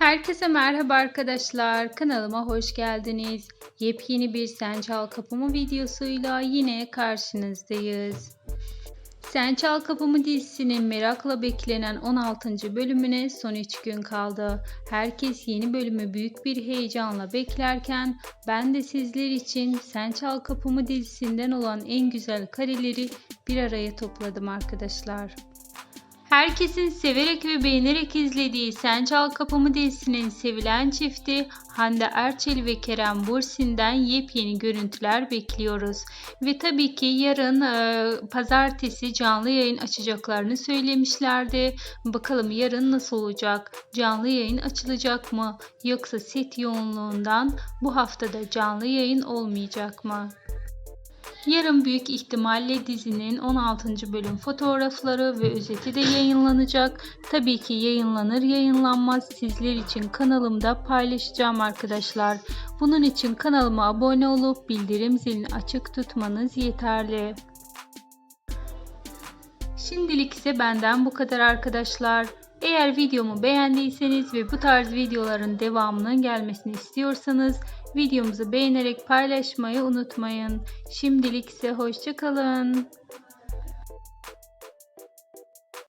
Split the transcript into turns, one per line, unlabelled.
Herkese merhaba arkadaşlar. Kanalıma hoş geldiniz. Yepyeni bir Sen Çal Kapımı videosuyla yine karşınızdayız. Sen Çal Kapımı dizisinin merakla beklenen 16. bölümüne son 3 gün kaldı. Herkes yeni bölümü büyük bir heyecanla beklerken ben de sizler için Sen Çal Kapımı dizisinden olan en güzel kareleri bir araya topladım arkadaşlar. Herkesin severek ve beğenerek izlediği Sen Çal Kapımı dizisinin sevilen çifti Hande Erçel ve Kerem Bursin'den yepyeni görüntüler bekliyoruz. Ve tabii ki yarın e, pazartesi canlı yayın açacaklarını söylemişlerdi. Bakalım yarın nasıl olacak? Canlı yayın açılacak mı? Yoksa set yoğunluğundan bu haftada canlı yayın olmayacak mı? Yarın büyük ihtimalle dizinin 16. bölüm fotoğrafları ve özeti de yayınlanacak. Tabii ki yayınlanır yayınlanmaz sizler için kanalımda paylaşacağım arkadaşlar. Bunun için kanalıma abone olup bildirim zilini açık tutmanız yeterli. Şimdilik ise benden bu kadar arkadaşlar. Eğer videomu beğendiyseniz ve bu tarz videoların devamının gelmesini istiyorsanız videomuzu beğenerek paylaşmayı unutmayın. Şimdilik ise hoşçakalın.